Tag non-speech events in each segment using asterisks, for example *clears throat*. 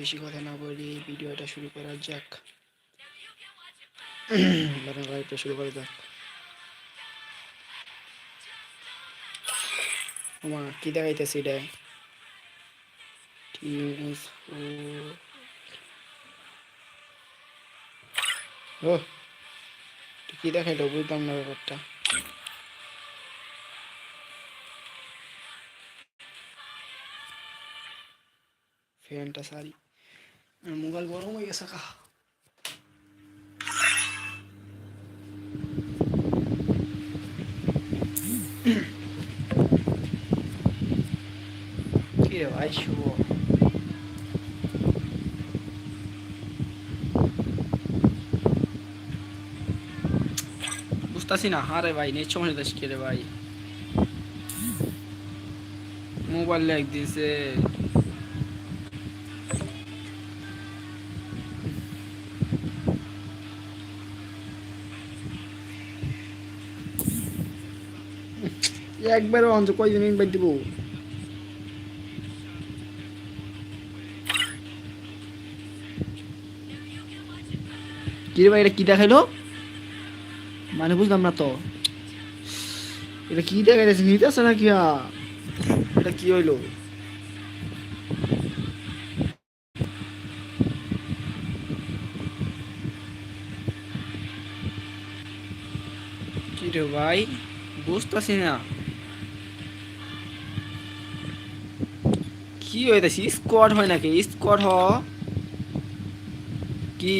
বেশি কথা না বলি ভিডিওটা শুরু করা যাক। *clears throat* লাইভটা শুরু করা যাক। ওমা কি দেখাইতেছে এটা? ও কি দেখাইলো? বুঝলাম না ব্যাপারটা। ফ্যানটা সারি। আর মোবাইল গরম হয়ে গেছে কা কি রে ভাই শুভ বুঝতেছি না আরে ভাই নেট সমস্যা দেশ কে রে ভাই মোবাইল লেগ দিছে একবারে অঞ্চ কয়জন ইনভাইট দিব? কি রে ভাই, এটা কি দেখাইলো? মানে বুঝলাম না তো। এটা কি দেখাইতেছে নিতেছে না কি আ? এটা কি হইল? কি রে ভাই, বুঝতেছি না। কি হইতেছে? স্কোয়াড হয় নাকি? স্কোয়াড হ। কি?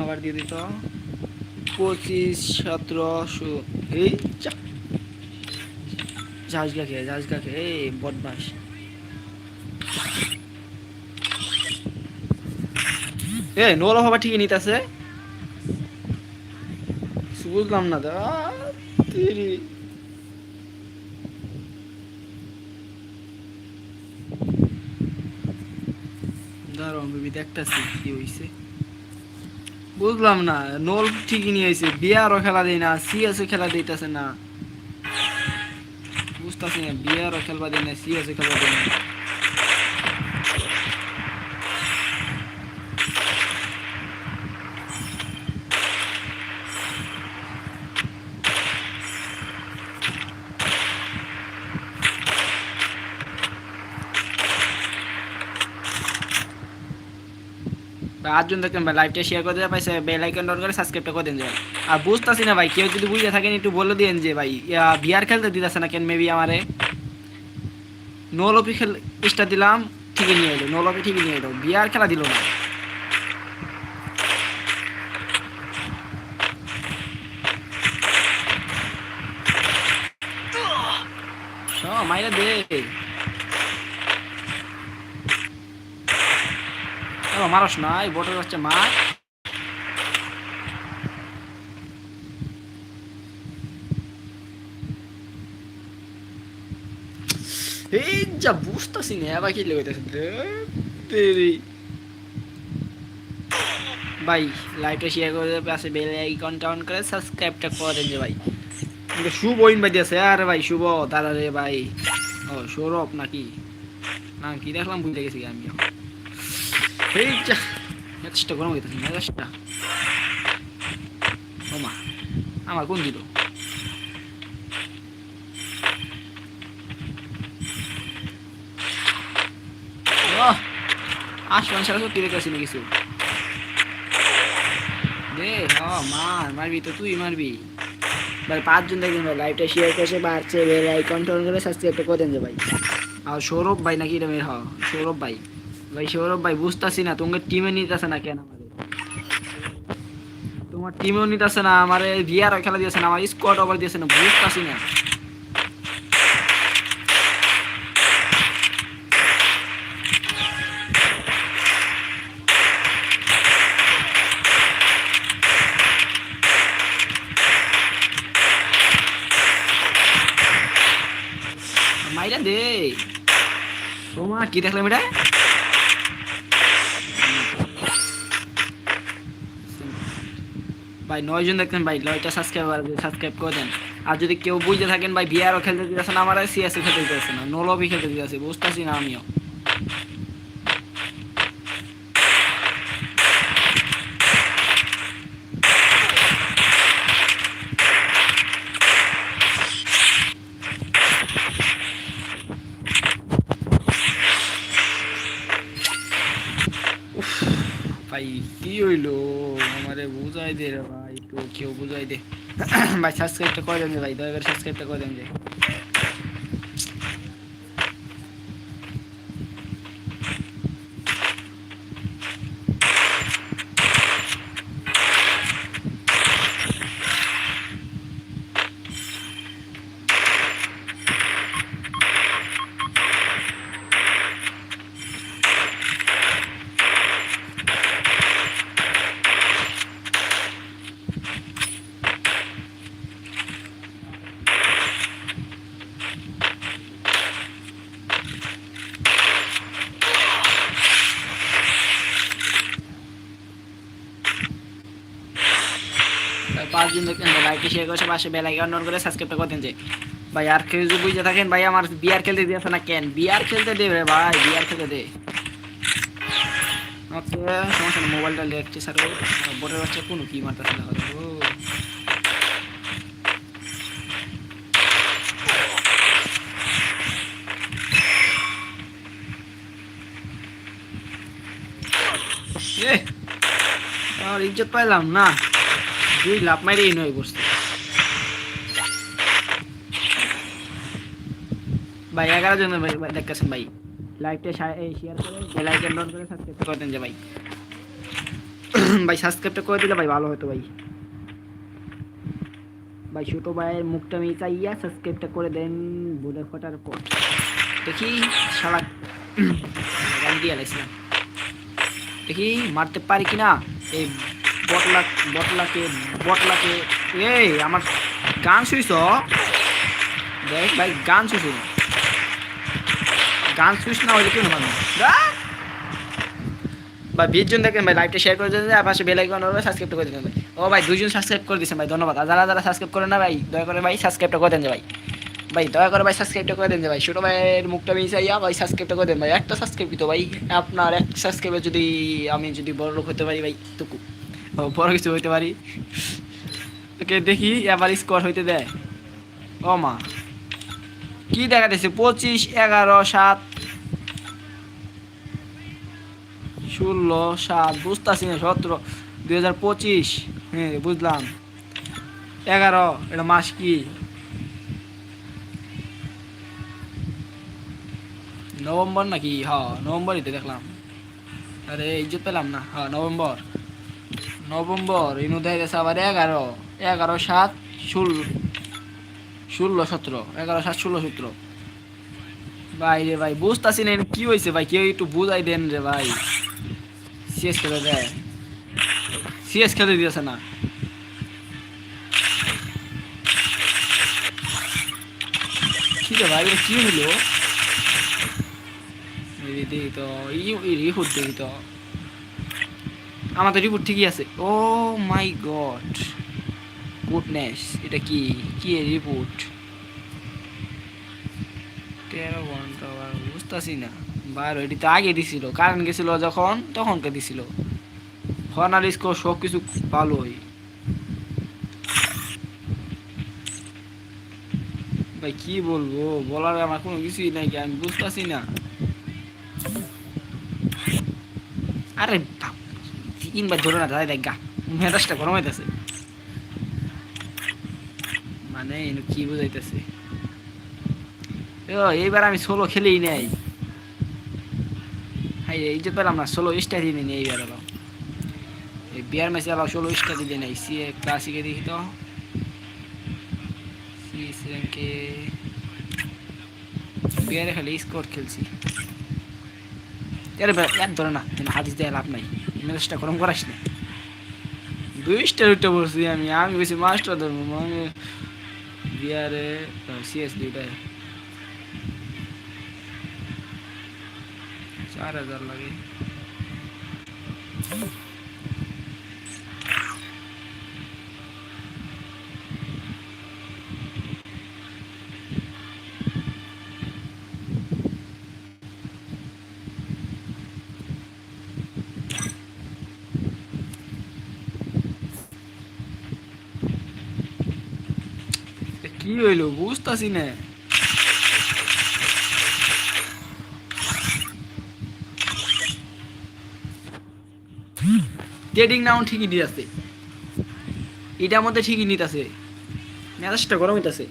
আবার দিয়ে দিত। পঁচিশ সতেরোশো এই জাহাজ গাকে জাহাজ গাকে এই বদমাস। এ নোলা হবা ঠিকই বুঝলাম না দা। কি হইছে? বুঝলাম না, নোল ঠিকই নিয়ে আইছে বিয়ারও খেলা দেয় না সিএসও খেলা দিতেছে না। বুঝতেছি না বিয়ারও খেলবা দেয় না সিএসও খেলবা দেয় না। আটজন দেখেন ভাই লাইভটা শেয়ার করে দেওয়া পাইছে বেল আইকন ডাউন করে সাবস্ক্রাইবটা করে দেন যে আর বুঝতেছি না ভাই, কেউ যদি বুঝে থাকেন, একটু বলে দিন যে ভাই বিয়ার খেলতে দিতেছে না কেন? মেবি আমারে। নো লপি খেল স্টার দিলাম, ঠিকই নিয়ে এলো নো লপি ঠিকই নিয়ে এলো। বিয়ার খেলা দিল না। মাইরা দে। মারস না এই বটের বাচ্চা মার এই যা বুঝতেছি না লেগেছে ভাই শেয়ার করে পাশে বেল করে সাবস্ক্রাইবটা করে যে ভাই। শুভ ইনভাইট দিয়েছে, আরে ভাই, শুভ তারা রে ভাই। ও, সৌরভ নাকি? না, কি দেখলাম বুঝতে গেছি আমি। এই যা আমার কোন দিল? আসমান সারা সত্যি দেখেছি না কিছু। দে মার মারবি তো তুই মারবি। ভাই পাঁচজন দেখবেন ভাই লাইভটা শেয়ার করেছে, বাড়ছে বেল আইকন টন করে যে ভাই। আর সৌরভ ভাই নাকি রে হ সৌরভ ভাই। ভাই সৌরভ ভাই বুঝতাছি না তোমার টিমে নিতেছে না কেন তোমার টিমেও নিতেছে না আমার ভিআর খেলা দিয়েছে না আমার স্কোয়াড ওভার দিয়েছে না বুঝতাছি না মাইরা দে তোমা কি দেখলাম এটা ভাই নয়জন দেখতেন ভাই, নয়টা সাবস্ক্রাইবার সাবস্ক্রাইব করে দেন। আর যদি কেউ বুঝতে থাকেন, ভাই ভিআরও খেলতে দিতেছে না, আমার সিএসও খেলতে দিতেছে না, নোলবি খেলতে দিতেছে, বুঝতেছি না আমিও। ভাই, কি হইল? আমারে বুঝাই দে রে ভাই তো কেউ বুঝাই দে। ভাই সাবস্ক্রাইবটা করে দেন ভাই, দয়া করে সাবস্ক্রাইবটা করে দেন ভাই পাঁচ দিন দেখেন লাইকে শেয়ার করে পাশে বেল আইকন অন করে সাবস্ক্রাইবটা করে দেন যে। ভাই, আর কেউ যদি বুঝে থাকেন, ভাই, আমার বিয়ার খেলতে দিয়েছে না কেন? বিয়ার খেলতে দে রে ভাই, বিয়ার খেলতে দে। ওকে সমস্যা নেই মোবাইলটা লেখছে স্যার বোর্ডের বাচ্চা কোনো? কি মারতেছে না ও ইজ্জত পাইলাম না। দুই লাভ মাইরেই নয় বসতে। ভাই, এগারো জন ভাই দেখতেছেন ভাই। লাইকটা শেয়ার করে, বেল আইকন অন করে সাবস্ক্রাইব করে দেন যে ভাই। ভাই সাবস্ক্রাইবটা করে দিলে ভাই ভালো হতো ভাই। ভাই, ছোট ভাইয়ের মুখটা আমি চাইয়া সাবস্ক্রাইবটা করে দেন বলে ফটার পর। দেখি, শালা গান দিয়ে লাইছিলাম। দেখি, মারতে পারি কিনা? এই বটলা, বটলাকে বটলাকে, এই, আমার গান শুইছ? দেখ ভাই, গান শুইছ। গান শুইস না, হইলে কেন মানুষ বা বিশ জন দেখেন ভাই লাইভটা শেয়ার করে আর পাশে বেল আইকন হবে সাবস্ক্রাইব করে দেন ভাই। ও ভাই, দুজন সাবস্ক্রাইব করে দিয়েছেন ভাই, ধন্যবাদ। আর যারা যারা সাবস্ক্রাইব করে না ভাই, দয়া করে ভাই সাবস্ক্রাইবটা করে দেন ভাই। ভাই, দয়া করে ভাই সাবস্ক্রাইবটা করে দেন ভাই। ছোটো ভাইয়ের মুখটা মিশাইয়া ভাই সাবস্ক্রাইবটা করে দেন ভাই। একটা সাবস্ক্রাইব তো ভাই? আপনার এক সাবস্ক্রাইবে যদি আমি যদি বড় লোক হতে পারি ভাই, টুকু। বড় কিছু হইতে পারি। ওকে, দেখি এবার স্কোর হইতে দেয়। ও মা। কি দেখা যাচ্ছে পঁচিশ, এগারো, সাত। ষোলো, সাত। বুঝতেছি না, সতেরো। দুই হাজার পঁচিশ। হ্যাঁ বুঝলাম। এগারো, এটা মাস কি? নভেম্বর নাকি? হ, নভেম্বরই তো দেখলাম। আরে, ইজ্জত পেলাম না। হ্যাঁ নভেম্বর। নভেম্বর ইনু দেখা গেছে আবার এগারো। এগারো, সাত, ষোলো। ষোলো সতেরো, এগারো সাত, ষোলো সতেরো। ভাই রে ভাই, বুঝতেছি না, কি হয়েছে ভাই? কেউ একটু বুঝাই দেন রে ভাই। সিএস খেলে দেয় সিএস খেলে দিয়েছে না। ঠিক আছে ভাই কি হলো দেখি তো রিপোর্ট দেখি তো। আমাদের রিপোর্ট ঠিকই আছে। ও মাই গড গুডনেস এটা কি? কি রিপোর্ট তেরো ঘণ্টা বুঝতেছি না। বারো, এটি তো আগে দিছিল কারেন্ট গেছিল যখন, তখনকে দিছিল। হর্নার স্কোর সব কিছু ভালোই। ভাই, কি বলব? বলার আমার কোনো কিছুই নাই কি, আমি বুঝতেছি না। আরে তিনবার ধরে না দাদা দেখ মেজাজটা গরম হইতেছে। মানে কি বুঝাইতেছে। এইবার আমি সোলো খেলেই নেই। হাই এই যে পেলাম না সোলো স্টার দিয়ে নেই এইবার আবার এই বিয়ার ম্যাচে আবার সোলো স্টার দিয়ে নেই। সি ক্লাসিকে দেখি তো। সি বিয়ারে খালি স্কোর খেলছি। ভাই, এক ধরে না যেন হাদিস দেয় লাভ নাই। মেজাজটা গরম করাস না। দুই স্টার উঠে বলছি আমি। আমি বেশি মাস্টার ধরবো আমি বিয়ারে সিএস দুইটায় চার হাজার লাগে কি হইল? বুঝতাছি না। ট্রেডিং নাউন ঠিকই দিতেছে। এটার মধ্যে ঠিকই নিতেছে। মেজাজটা গরম হইতাছে।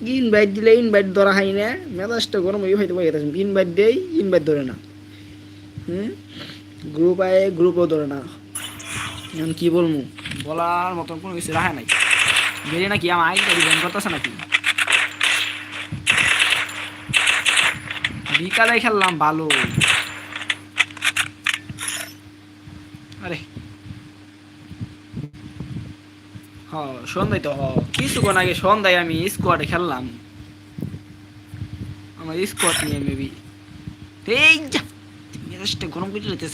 ইনভাইট দিলে ইনভাইট ধরা হয় না। মেজাজটা গরম হয়ে হয়তো হয়ে ইনভাইট দেই ইনভাইট ধরে না। হুম? গ্রুপ আয় গ্রুপও ধরে না। এখন কি বলব? বলার মতন কোনো কিছু রাখা নাই। বেরে নাকি আমার আইডি ব্যান করতেছে নাকি বিকালে খেললাম ভালো আরে হ সন্ধ্যায় তো হ কিছুক্ষণ আগে সন্ধ্যায় আমি স্কোয়াডে খেললাম আমার স্কোয়াড নিয়ে মেবি এই গরম করে